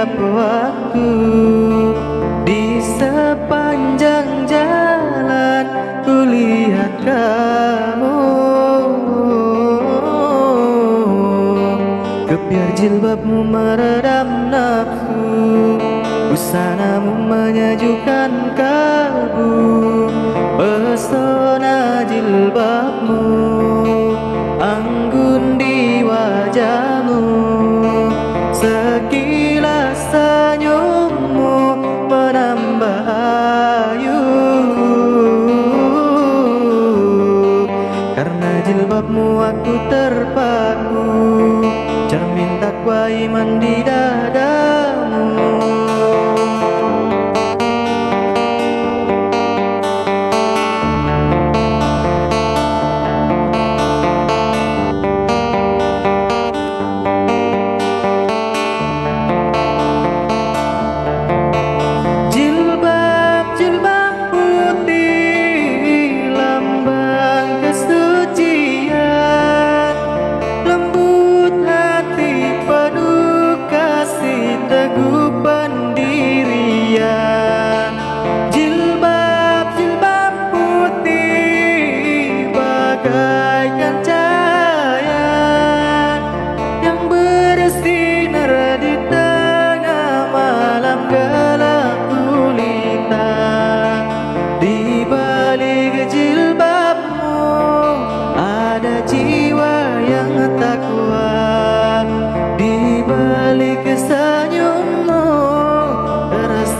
setiap waktu Di sepanjang jalan Kulihat kamu. Kebiar jilbabmu meredam nafsu Busanamu menyejukkan kalbu. Pesona jilbabmu Anggun di wajahmu. Sekilas jilbabmu aku terpaku. Cermin takwa iman di dadamu teguh pendirian jilbab jilbab putih bagaikan cahaya yang bersinar di tengah malam gelap gulita di balik jilbabmu ada jiwa yang takwa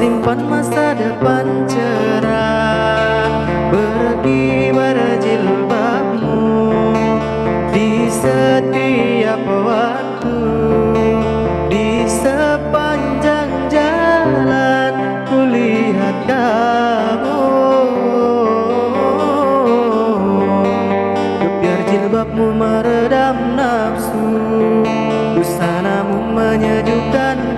tersimpan masa depan cerah. Berkibar jilbabmu di setiap waktu di sepanjang jalan kulihat kamu. Kebiar jilbabmu meredam nafsu Busanamu menyejukkan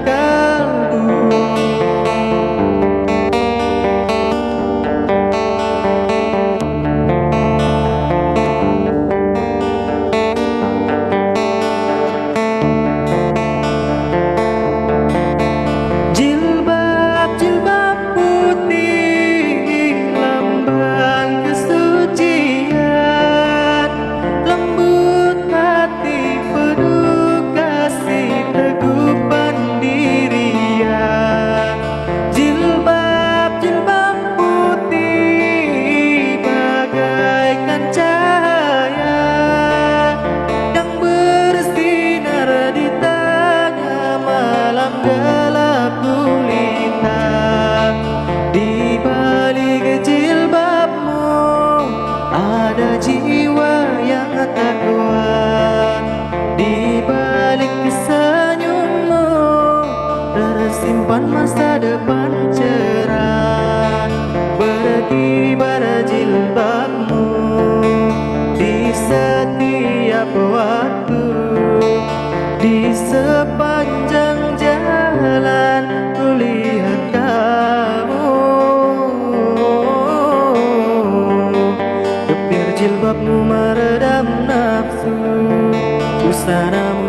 tersimpan masa depan cerah berkibar jilbabmu di setiap waktu di sepanjang jalan kulihat kamu. Kepir jilbabmu meredam nafsu Busana